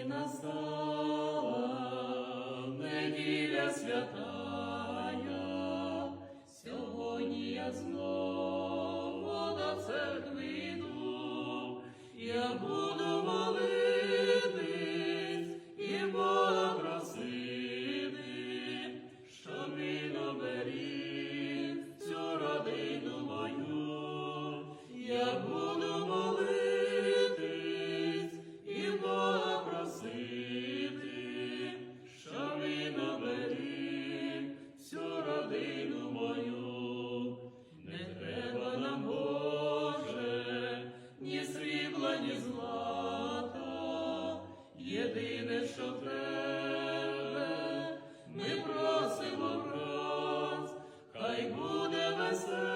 і настала неділя святая, сьогодні я знову до церкви йду, я буду молити. єдине, що тебе ми просимо, враз, хай буде весело.